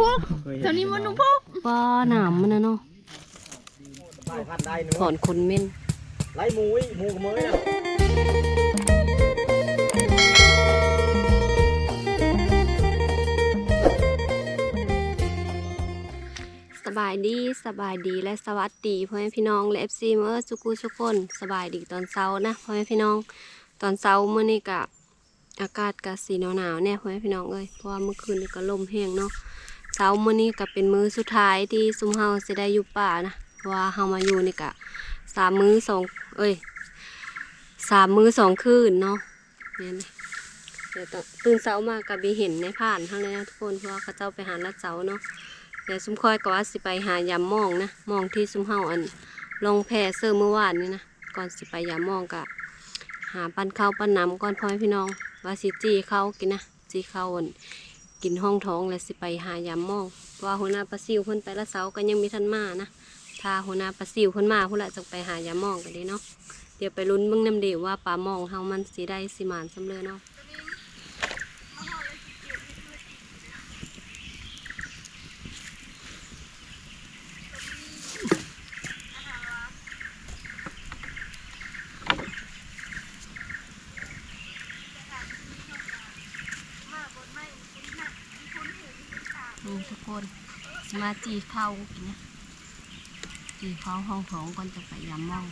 พุกเท่านี้มันหนูพุกป้าหนามมันนะเนาะสายพันธุ์ได้เนื้ถอนขนเม่นไล่หมูอีกหมูกับเมยนะสบายดีสบายดีและสวัสดีพ่อแม่พี่น้องและเอฟซีเมื่อสุกูทุกคนสบายดีตอนเช้านะพ่อแม่พี่น้อง ตอนเช้าเมื่อนี้กะอากาศกะสีหนาวๆแน่พ่อแม่พี่น้องเอ้ยเพราะว่าเมื่อคืนนี้ก็ลมแห้งเนาะเช้าเมื่อนี้ก็เป็นมื้อสุดท้ายที่ซุมเฮาจะได้อยู่ป่านะเพราะว่าเฮามาอยู่นี่กะสามมื้อสองเอ้ยสามมื้อสองคืนเนาะเนี่ยนะเดี๋ยวต้องตื่นเช้ามากับบีเห็นในผ่านทั้งเลยนะทุกคนเพราะว่าเขาเจ้าไปหาลัดเสาเนาะเดี๋ยวซุ้มคอยก็ว่าสิไปหายามมองนะมองที่ซุ้มเฮาอันลงแพเสื้อเมื่อวานนี่นะก่อนสิไปยามมองกะหาปันข้าวปันน้ำก่อนพ่อพี่น้องว่าสิจีเข้าวกินนะจีเข้าวอัน กินห้องท้องแล้วสิไปหายามมองว่าหัวหน้าปลาซิวเพิ่นไปละเสาก็ยังมีทันมานะถ้าหัวหน้าปลาซิวเพิ่นมาพุ่นละจะไปหายามมองกันเด้เนาะเดี๋ยวไปลุ้นเบิ่งน้ำเดียวว่าปลามองเฮามันสิได้สิมานสำเร็จเนาะ นี่ทุกคน มาจีเข้ากินนะจีเข้าห้องโถงก่อนจะไปยามมอง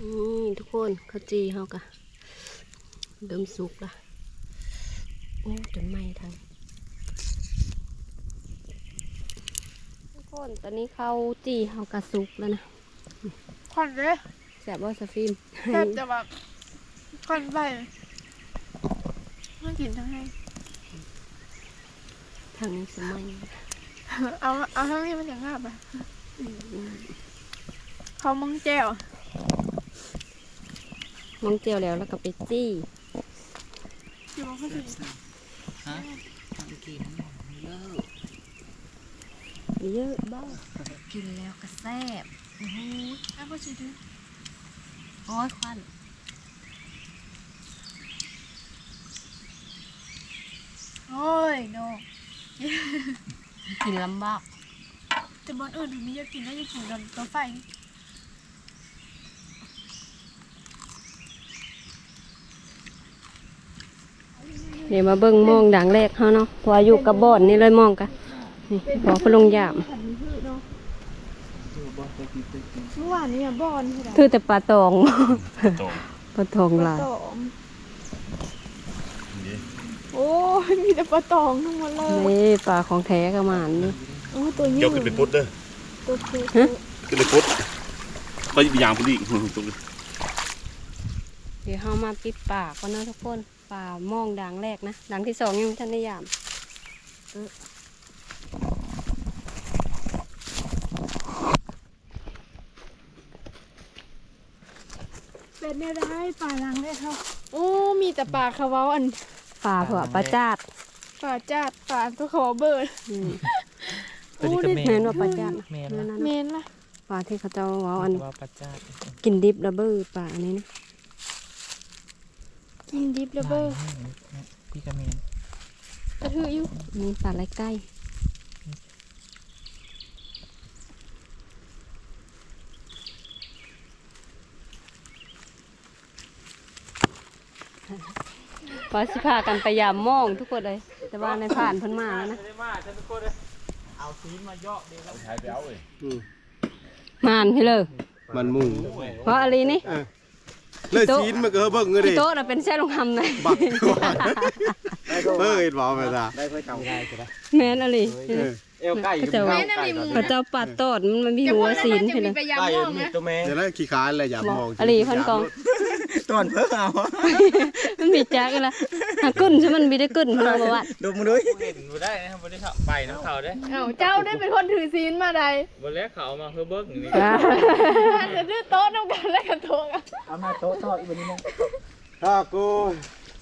นี่ทุกคนเขาจีเขากะเดิมสุกละโอ้จนไหม้ทั้งทุกคนตอนนี้เขาจีเขากะสุกแล้วนะควันเลย แสบว่าสฟิล์มแทบจะแบบควันไปมันกินทั้งให้ ทางนี้สมัยเอาเอาทั้งนี้มันจะงาบอะเขามังแจ่วมองเจียวแล้วแล้วก็ไปจี้อยู่ว่าเขาจะเยอะบ้างกินแล้วก็แซ่บอ้าวเขาจะดู โอ้ยควันโอ้ยโนกินลำบากแต่บอนอื่นถึงมีจะกินได้ยังกินโดนตัวไฟเดี๋ยวมาเบิ่งมองดังแรกเขาเนาะเพออยู่กับบ่อนนี่เลยมองกันนี่พอพลงยาม เมื่อวานนี้อะบอนใช่ไหมคือแต่ปลาตอง ตรงปลาตองหลายตองโอ้ยมีแต่ปลาตองทั้งหมดเลยนี่ปลาของแท้กระมานนี่ โอ้ยตัวยืเจ้าดขึ้นไปพุทธเด้อตัวเล็กขึ้นไปพุทธก็ยิบยางพุทธอีกตรงนี้เดี๋ยวเขามาปิดปากก่อนนะทุกคนปลามองดังแรกนะดังที่สองยังไม่ทันได้ยาม เป็นเนี่ยได้ปลาลังได้เขาโอ้มีแต่ปลาคาเว้าอันปลาเผื่อปลาจาดปลาจาดปลาตัวขอเบิร์ดอืมโอ้ได้แม่นว่าปลาจาดนะแม่นนั่นละน่ะเมนละปลาที่เขาเจ้าเว้าอันว่าประจาดกินดิบระเบิดปลาอันนี้นะกินดิบระเบิร์พี่กระเมนกระถืออยู่นี่ปลาไหลใกล้ พอสิพากันไปยามมองทุกคนเลย แต่ว่าในผ่านเพิ่นมาแล้วนะเอาซีนมาเยาะดีแล้วใช้ไปเอาเลยมานพี่เลยมันมุ่งเพราะอะไรนี่ เลยซีนมาเกอเบิ่งเงยดิพี่โต๊ะน่ะเป็นแช่ลงทำเลยบักเฮ้ยบอกไปซะได้เพื่อเก่าได้ใช่ไหมแม่นอะไรเออเอวไก่พระเจ้าไก่ตอนพระเจ้าปัดตอดมันมันมีหัวศีลพี่เลยไปยามไก่มองมีนะตัวแม่เดี๋ยวนั้นขี้ค้านเลยอย่ามองอะไรพันกอง ตอนเพิ่งเอามันมีจักกันละหากึ้นใช่มันมีได้กึ้นเพนเอามาวัดดูมึงด้วยเห็นบ่ได้นะครับบ่ได้เข้าไปน้ำเขาได้เอ้าเจ้าได้เป็นคนถือศีลมาใดบ่แล้วเขาเอามาเพื่อเบิกนี่ท่านจะดื้อโต๊ะน้ำกันแล้วกับโต๊ะกันเอามาโต๊ะทอดอีกวันนี้นะถ้ากู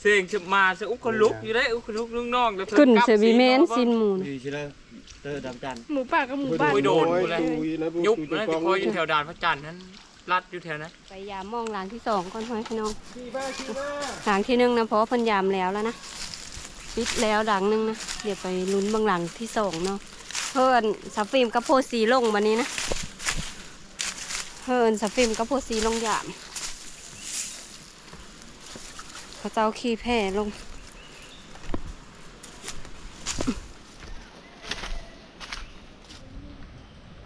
เสียงจะมาจะอุกคนลุกอยู่ได้อุกคนลุกลุงน้องเดี๋ยวกึ้นเสบีเมนซินหมูนะดีใช่ไหมเตอร์ดำจันหมูป่ากับหมูบ้านโอ้ยโดนโอ้กูยเลยดูนะยุบดูนะกจะองคอยอยู่แถวด่านพระจันทร์นั้น ลัดอยู่แถวนั้นไปยามมองหลังที่สองก่อนพ่อแม่พี่น้องหลังที่หนึ่งนะเพราะว่าเพิ่นยามแล้วแล้วนะปิดแล้วหลังหนึงนะเดี๋ยวไปลุ้นเบางหลังที่สองเนาะเพิ่นสับฟิล์มกับโพสีลงวันนี้นะเพิ่นสับฟิล์มกับโพสีลงยามเขาเจ้าขี้แพร่ลง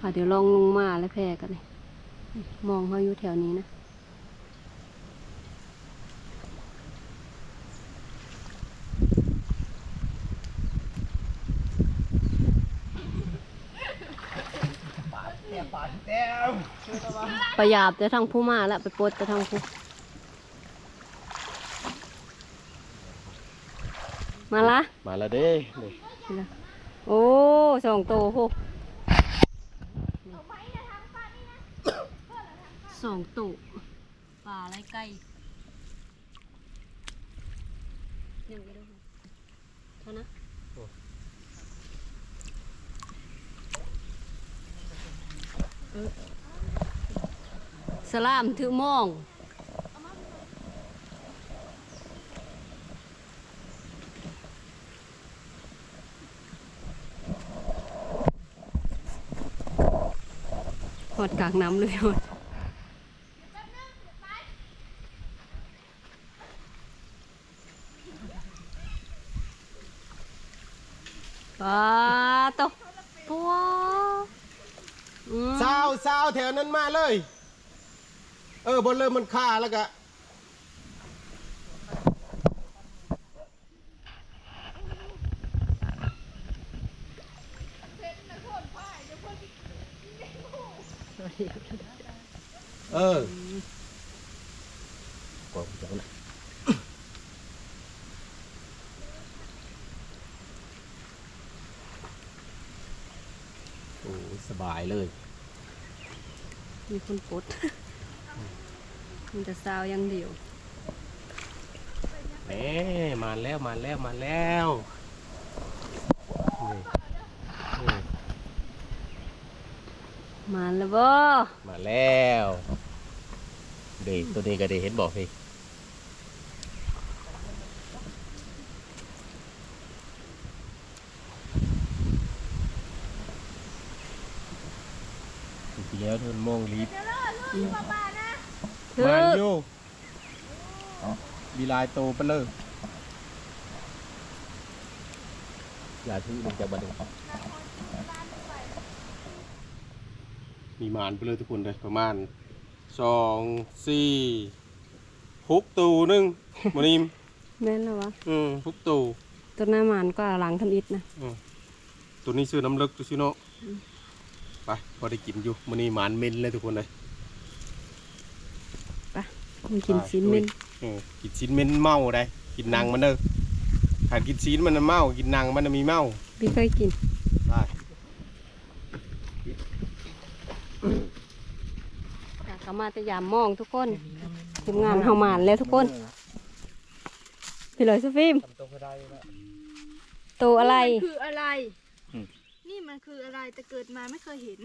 ค่ะเดี๋ยวลองลงมาแล้วแพร่กันเลย มองเขาอยู่แถวนี้นะ ประหยาบจะทางผู้มาแล้วไปปลดจะทางผู้มาละ มาแล้วเด้นี่โอ้สองโตพวก สองโตปลาไรไก่ยังไม่ได้เท่านะเออสลามถือมองหอดกลางน้ำเลยหอดปลาตกปัวอืม สาวสาวแถวนั้นมาเลย เออบนเริ่มมันฆ่าแล้วก็เออโอ้สบายเลย มีคนปลด มันจะซาวอยังเดียวแหมมาแล้วมาแล้วมาแล้วนี่นี่มาแล้วบ่มาแล้วเด็กตัวนี้ก็ได้เห็นบอกพี่จริงๆแล้วมันมองลีฟ ถืมาออยู่มีลายโตไปเลยอย่าที่มันจะบันทึกมีมานไปเลยทุกคนเลยประมาณสองสี่หกตูหนึงมานิมแม่นแล้ววะอืมหกตูต้นหน้ามันก็หลังทำอิฐนะตัวนี้ซื้อน้ำเลึกตัวซื้อเนาะไปพอได้กินอยู่มันนี้หมานเมนเลยทุกคนเลย มันกินซีนเมนเออกินชิ้นเมนเมาได้ กินหนังมันเด้อถ้ากินชิ้นมันน่ะเมา กินหนังมันน่ะมีเมาพี่เคยกินได้อยากเข้ามาแต่ยามมองทุกคนทีมงานเฮาหมานแล้วทุกคนพี่เลยสุฟิล์มตัวอะไรคืออะไร นี่มันคืออะไรแต่เกิดมาไม่เคยเห็น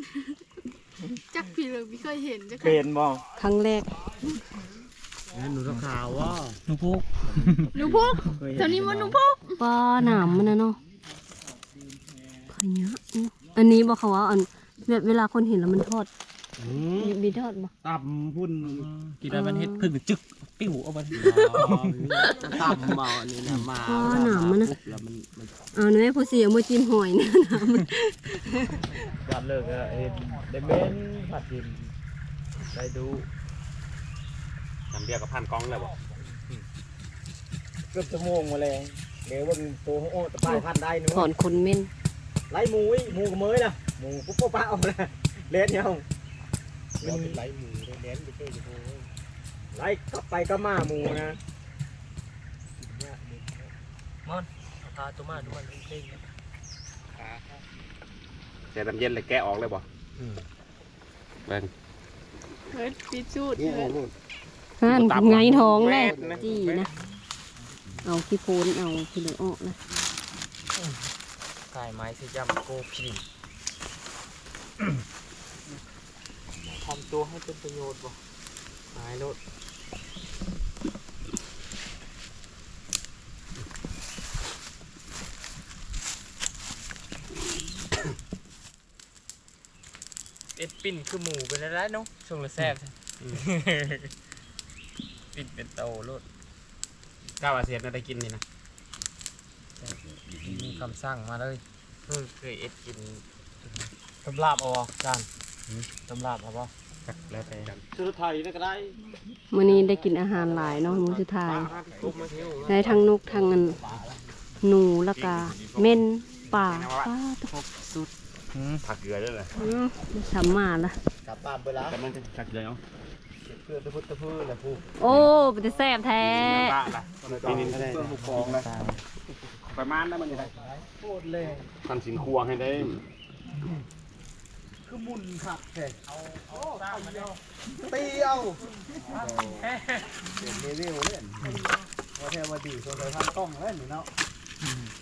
จักพี่เลยไม่เคยเห็นจักเป็นบ่ครั้งแรก หนูขาวว่าหนูพุกหนูพุกแถวนี้มันหนูพุกปลาหนามมันนะเนาะขยะเนอะอันนี้บอกเขาว่าอันแบบเวลาคนเห็นแล้วมันทอดมีมีทอดบ่ตับพุ่นกินแล้วมันเฮ็ดพึ่งจึกปิ้วเอาไปตับเมาอันนี้นะมาปลาหนามมันนะแล้วมันมันเอาหน่อยผู้เสียมาจิ้มหอยเนี่ยนะมันก่อนเลิกอะเอ็นได้เบนผัดทิมได้ดู ทำเดียวกับพันกล้องเลยบ่เกือบชั่วโมงมาแล้วเดี๋ยววันตัวโอ้ตะปายพันได้หนูถอนขนเม่นไล่หมูอีหมูกับเมยนะหมูปุ๊บปุ๊บป้าเอาเลยเล่นยังเราเป็นไรหมูได้แดนไปเจออยู่โอ้ยไล่กลับไปก็มาหมูนะพาตัวมาดูมันเล่งแช่น้ำเย็นเลยแกะออกเลยบ่เบิ่งเฮ้ยพิจูดนี่เฮ้ย นู่นนั่นตับไงท้องแน่แม่นนะจี้นะ เอาขี้โพนเอาขี้เหลือออกนะกายไม้สิจำโกพีทำตัวให้เป็นประโยชน์บ่ตายโลดเอ็ดปิ้นคือหมูไปแล้วเนาะช่วงละแซ่บ ปิ้นเป็นโตโลดก้าวอาเซียนน่าได้กินนี่นะมีคำสั่งมาเลยเพิ่งเคยเอ็ดกินตำลาบเอาบ่จานตำลาบเอาบ่แล้วแต่สุดไทยนี่ก็ได้มื้อนี้ได้กินอาหารหลายเนาะมื้อสุดท้ายทุกมาทิ้วได้ทั้งนกทั้งอันหนูแล้วก็เม่นป่าป้าตะสุดผักเกลือด้วยเลยอื้อสามมาละกลับบ้านไปแล้วแต่มันจะผักเกลือเนาะเพื่อนตะพุตะพื้นแหละผู้โอ้เป็นแต่แซ่บแท้บ้าละปีนี้เพื่อนผู้กองเลยประมาณนั้นมันจะได้โคตรเลยทำสินครัวให้ได้คือมุนขับแค่เอาตีเอาเดี๋ยวเร็วเล่นว่าแทว่าดีส่วนใหญ่ทางกล้องเล่นนี่เนาะ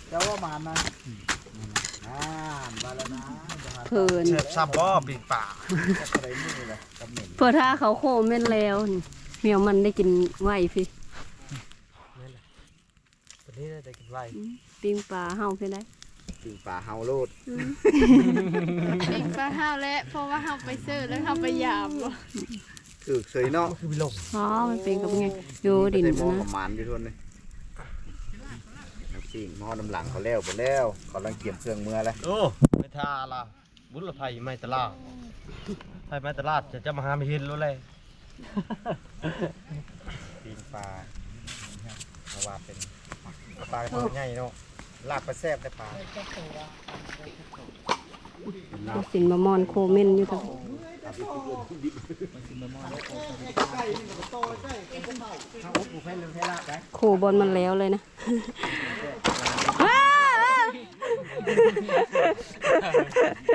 เจ้าว่ามานะ อ่ามาแล้วนะจะมาเพิ่นเชฟซับบ่ปีกป่าอะไรนี่เลยกับเหม็นเพื่อถ้าเขาโคมแม่นแล้วนี่เมียวมันได้กินไหวพี่ตัวนี้น่าจะกินไวปิ้งปลาเฮาเพิ่นได้ตีป่าเฮาโลดเองปลาห้าวและเพราะว่าห้าวไปซื้อแล้วห้าวไปยามบ่ถือเสยเนาะคือวิลงอ๋อมันเป็นกับไงอยู่ดินได้หมอนะกับหมานอยู่ทวนเลยน้ำ สิ่งหม้อน้ำหลังเขาแล้วไปแล้วเขาลังเกี่ยมเครื่องมือแล้วโอ้ไม่ทาล่ะบุญละไผไม่ตลาดไผไม่ตลาดจะจะมาหาไม่เห็นรู้เลยปีนปลาเพราะว่าเป็นปลาตัวใหญ่เนาะลาบปลาแซ่บแต่ปลา สินบะมอนโคเม่นอยู่ตรงโคบอลมันแล้วเลยนะ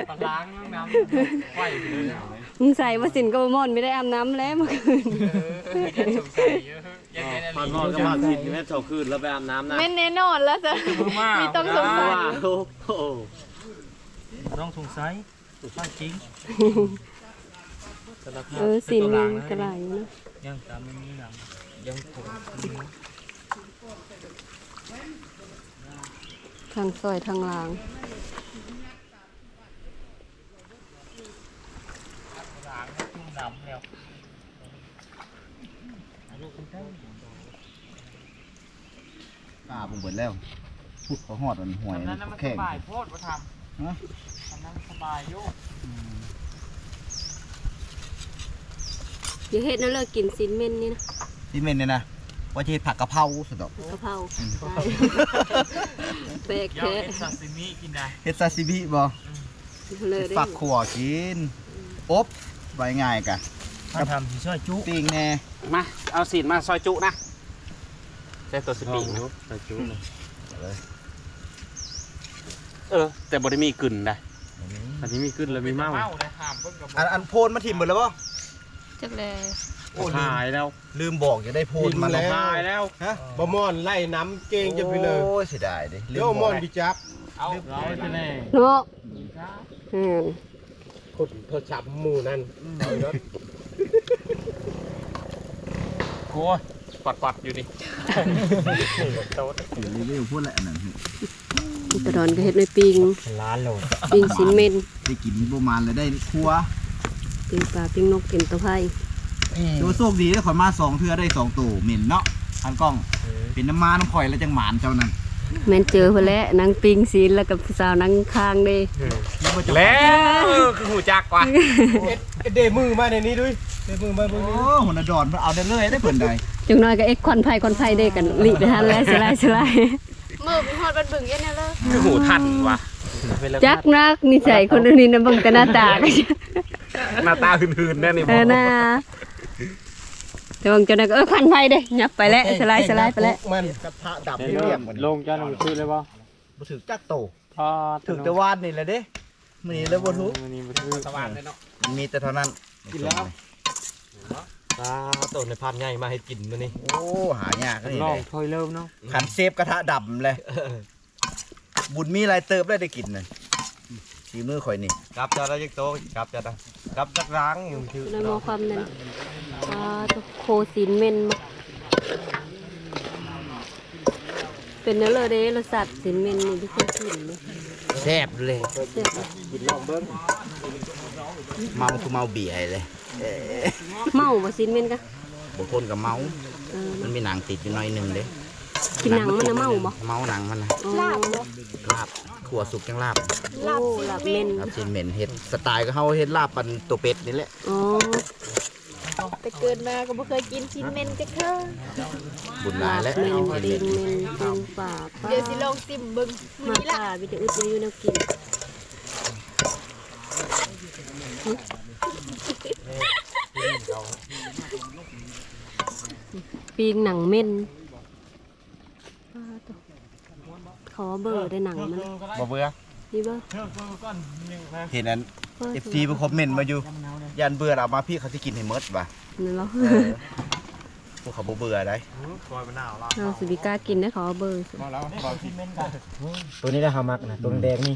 ปลาล้างน้ำไฟเลยมึงใส่มาสินกับบะมอนไม่ได้อาบน้ำแล้วเมื่อคืนยังสงสัยเยอะยังไงพอนอนก็มาสินแม่เช้าคืนแล้วไปอาบน้ำนะแม่นแน่นอนแล้วจ้ะมีต้องสงสัยโอ้โห ต้องสงสัยฟังจริงเออสินมันกระไรอยู่นะยังตามไม่มีหนังยังผมทางซอยทางลางล้างทุ่มน้ำแล้วปลาผมเบิดแล้วพูดเขาหอดมันห่วยนั้นมันสแข็งบายโพดมาทำ ฮะทำนั้นสบายโยกเดี๋ยวเฮ็ดนั่นเลิกกินสินเม่นนี่นะที่เมนเนี่ยนะว่าจะเฮ็ดผักกะเพราสุดดอกกะเพราแปลกยาวแท้เป็นซาซิมิกินได้เฮ็ดซาซิบิบ่เลยได้ฝักขัวกินอบไว้ง่ายกะถ้าทำที่ช่วยจุปิ้งแน่มา เอาสินมาซอยจุนะใช้ตัวสปริงซอยจุเออ แต่บริมีกลิ่นได้อันนี้มีกลิ่นแล้วมีเมาเมาได้ห้ามเพิ่งกับอันอันโพนมาถิ่มหมดแล้วบ่จักแลโอ้ลืมหายแล้วลืมบอกอย่าได้โพนมาแล้วหายแล้วฮะบะมอนไล่น้ำเกงจะไปเลยโอ้ยเสียดายดิลืเดี๋ยวมมบออกนพิจับเอาร้อยไปเลยเนาะอืมคนโทรศัพท์หมู่นั่นเอายศโอ้ยปัดปัดอยู่นี่รีวิวพูดแหละอันนั้ นอุตรอนก็เฮ็ดในปิงล้านโลปิงสินเม่นได้กินประมาณแล้วได้ครัวปิงปลาปิงนกกินตะไคร้ตัวโชคดีได้ขอยมาสองเทื่อได้สองตัวเหม็นเนาะทันกล้องเป็นน้ำมาน้ำข่อยแล้วจังหมานเจ้านั่นแม่นเจอเพิ่นแล้วนางปิงสินแล้วกับผู้สาวนางข้างเด้แล้วคือหูจักว่ะเดมือมาในนี้ด้วยเดมือมาเบิ่งโอ้นี้หัวหน้าดอนมันเอาได้เลยได้เพิ่นใดจังน้อยก็เอ็กควันไผควันไผเด้กันลิไปทันแล้วสลายสลายเมื่อไปฮอดบันบึงเย็นแน่เลยคือหูทันว่ะจักนักนิสัยคนอื่นนี่นะเบิ่งแต่หน้าตาก็หน้าตาหืนๆแน่นี่บเอออกน่าแต่บางจังนั้นก็เออควันไผเด้ยับไปแล้วสลายสลายไปแล้วมันกระทะดับเรียบๆหมดลงจ้าหนังชื่อเลยป่ะบ่ถึกจักโตพอถึกแต่วานนี่แหละเด้มื้อนี้เลยบ่ทุกมันนี่มันคือสว่างเลยเนาะมีแต่เท่านั้นกินแล้ว ตาโตในพันใหญ่มาให้กินมันนี่โอ้หายากนี่ลเลองยถ้วยเริ่มเนาะขันเซฟกระทะดำเลย บุญมีหลายเติบได้ได้กินน่ะสีมือข่อยนี่กลับจะได้ยักโตกลับจะได้กลับจักร้างอยู่คือในมอความนั่นอ่าตัวโคสินเมนมาเป็นเนื้อเลยเด้รสชาติสินเมนนี่ที่เคยกินเลยแซ่บเลยเจ็บอะเมาคือเมาเบียร์เลย เมาบ่สินเมนกะบางคนก็เมา เออมันมีหนังติดอยู่หน่อยหนึงเด้กินหนังมันนะเมาบ่เมาหนังมันนะอ๋อลาบบ่ลาบขัวสุกจังลาบโอ้หลับเมนลาบจีนเหม็นเฮ็ดสไตล์ก็เฮาเฮ็ดลาบปันตัวเป็ดนี่แหละอ๋อแต่เกิดมาก็บ่เคยกินชิ้นเมนจักเทื่อบุญหลายแล้วเมนเอาตีเฮ็ดนเมนตีนป่าป้าเดี๋ยวสิลองซิมเบิ่งมื้อมานี้ละป่าวิตาอึดอยู่แนวกิน ปีงหนังเม่นป้าตัวขอเบอร์ได้หนังมันบ่เบื่อนี่เบอร์เห็นอันเบอร์ FT ไปคอมเมนต์มาอยู่ยันเบื่อเอามาพี่เขาสิกินให้หมดว่ะนี่เหรอเออพวกเขาบ่เบื่อได้คอยมะนาวละเราสิบิกล้ากินได้ขอเบอร์สิตัวนี้ได้หามักนะตัวแดงนี่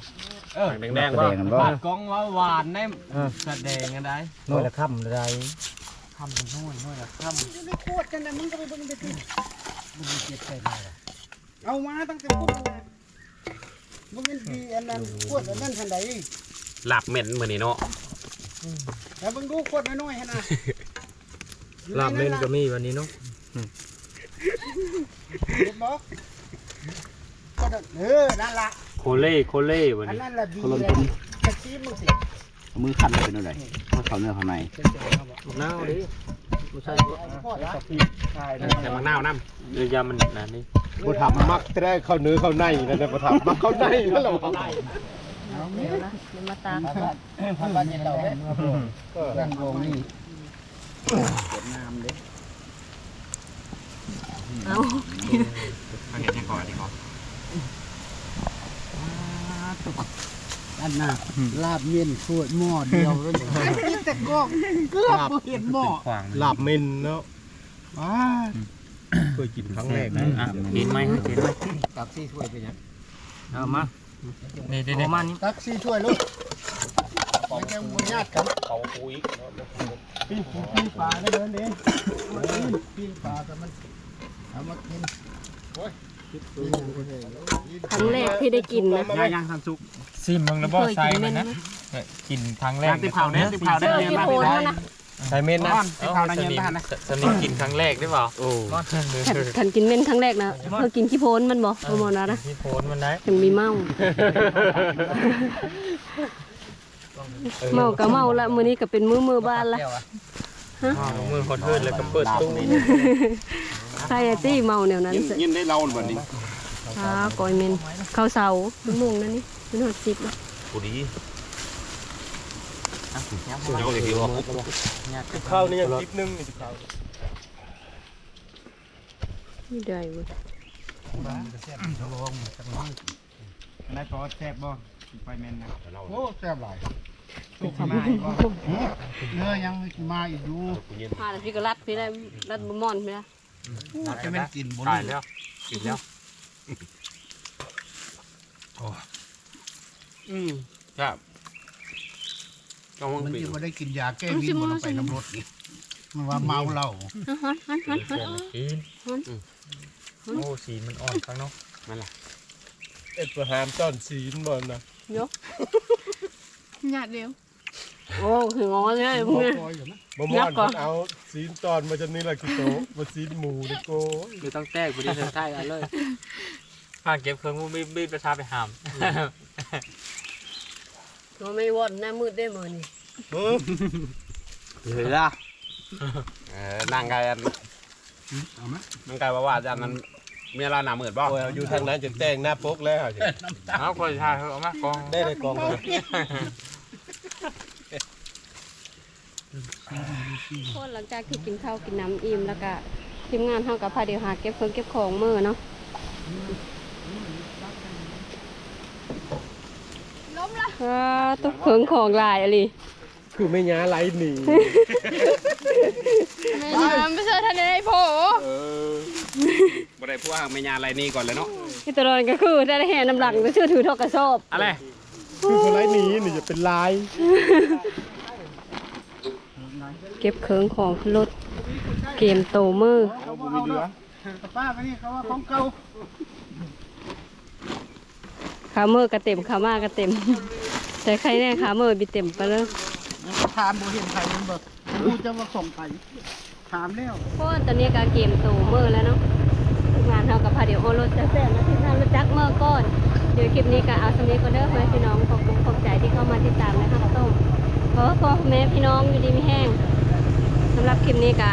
แดงแดงแสว่าดงกันบ่กองว่าหวานได้แสดงกันได้หน่วยละค่ำได้ ค่ำหน่วยหน่วยละค่ำเอามาตั้งแต่พุ่นเลยมันเป็นดีอันนั้นขวดอันนั้นทันใดหลับเหม็นเหมือนนี่เนาะแล้วเบิ่งดูขวดน้อยๆหั่นน่ะลาบเม่นก็มีวันนี้เนาะเห็นบ่ขวดอันเออนั่นล่ะโคเล่โคเล่วันอันนี้นั้นล่ะดีเลยตะกี้มึงสิเอา มือคั่นเป็นอะไรเขาเนื้อข้างในนาวดิไม่ใช่ขวดละแต่มังนาวน้เรือยามันนะนี่บ่ทำมักแต่ได้เข้าเนื้อเข้าในนั่นน่ะบ่ทำมักเข้าในนั่นแหละบ่เดี๋ยวนะเดี๋ยวมาตามพันบาทเย็นเราเด้นั่งลงนี่เอาำอันนี้ยังก่อนอันนี้ก่อน อันน่ะลาบเย็นขวดหม้อเดียวแล้วนี่แต่กอกเกือบบ่เห็นหม้อขวางหลับเม่นเนาะว้าเคยกินครั้งแรกนะอะเห็นไหมเห็นไหมตักซี่ถ้วยไปยังเอามานี่เด็ดมานี่ตักซี่ถ้วยลูกไม่แกงบุญญาติกันเขาคุยปีนปีนปลาก็เดินเองมาปีนปีนปลาแต่มันเอามากินโอ้ย ปีนอย่างก็ได้ครั้งแรกที่ได้กินนะย่างย่างทันสุกซิมมึงแล้วบ่เคยใส่กินเม่มันนไหมนะกินครั้งแรย่ากงติเผาเนี่ยติเผาได้เจอเย็นที่มากโพเลยนนะมันนะใส่เม่นนะก้อนติเผาได้เย็นบ้านนะสนิทกินครั้งแรกได้เปล่าโอ้ขันขันกินเม่นครั้งแรกนะเธอกินขี้โพนมันบอกประมาณนั้นนะที่โพนมันได้ถึงมีเมาเมาก็เมาละมื้อนี้ก็เป็นมื้อมือบ้านละมือคนเทิดแล้วก็เปิดตู้ ใครอะจี้เมาแนวนั้นยินสิยินได้เล่าบัดนี้อ่าก้อยเมนข้าวเสาเป็นมุงนั่นนี่เป็นหอดสิบแล้วกูดีเจ้าเลยพี่ว่าข้าวนี่ยังคลิปนึงนี่ข้าวไม่ได้เว้ยนายก็แซ่บบ่ไปแม่นนะโอ้แซ่บหลายเป็นคำพูดเนื้อยังมาอีกอยู่พาแต่พี่ก็รัดพี่ได้รัดบะม่อนพี่ได้ จะเป็นกินบ่ตายแล้วกินแล้วอืมครับต้องมันปิดจะบ่ได้กินยาแก้วินบ่ต้องไปน้ำรถนี่มันว่าเมาเหล้าฮันฮันฮันฮันกินโอ้สีมันอ่อนข้างนอกเอ็ดประหามต้อนศีลบ่นะยกหยาดเดียว โอ้ถึงงอเลยพวกนี้คอยอยู่นะบ่ม่อนมันเอาศีลตอนมาจากนี้ล่ะกิโตบ่ศีลหมูนี่โกยคือต้องแตกพอดีเธอใช่กันเลยผ่านเก็บเครื่องมือมีดประชาไปหามเราไม่วอนหน้ามืดได้มือนี่เฮ้ยล่ะเออนางไก่อันเอาไหมนางไก่ว่าว่าอันนั้นเมียเราหนาเหมือนบ่โอ้ยเอาอยู่ทางนั้นจะแต่งหน้าปกแล้วสิเอาคนชายเขาเอามากองได้ได้กองเลย คนหลังจากที่กินข้าวกินน้ำอิ่มแล้วก็ทีมงานเฮากับพาเดียวหาเก็บเครื่องเก็บของมือเนาะล้มละอ่าตุ๊กเครื่องของหลายอะไรคือไม่ย้าไหลหนีไม่ใช่ไม่ใช่ทะเลโผเออบ่ได้พูดว่าไม่ยาอะไรนี่ก่อนเลยเนาะที่ตะลอนก็คือได้แห่น้ำหลังก็ชื่อถือทอกกระสอบอะไรคือคนไร้หนีนี่จะเป็นลาย เก็บเครื่องของขึ้นรถเกมโตมือเอาบ่มีเหลือป้าไปนี่เขาว่าของเก่าขามือก็เต็มขามาก็เต็ม แต่ใครแน่ขามือบีเต็มไปเลยถามบ่เห็นใครมันเบิกกูจะมาส่งไปถามแล้วเพราะว่าตอนนี้ก็เกมโตมือแล้วเนาะทีมงานเรากับพาเดี๋ยวโอรถจะแซ่บนะทีมงานรถจักเมื่อก่อนเดี๋ยวคลิปนี้ก็เอาสำเนียงก็เด้อเพื่อนพี่น้องขอบคุณขอบใจที่เข้ามาติดตามนะครับส้มขอพ่อแม่พี่น้องอยู่ดีมีแห้ง สำหรับคลิปนี้ก็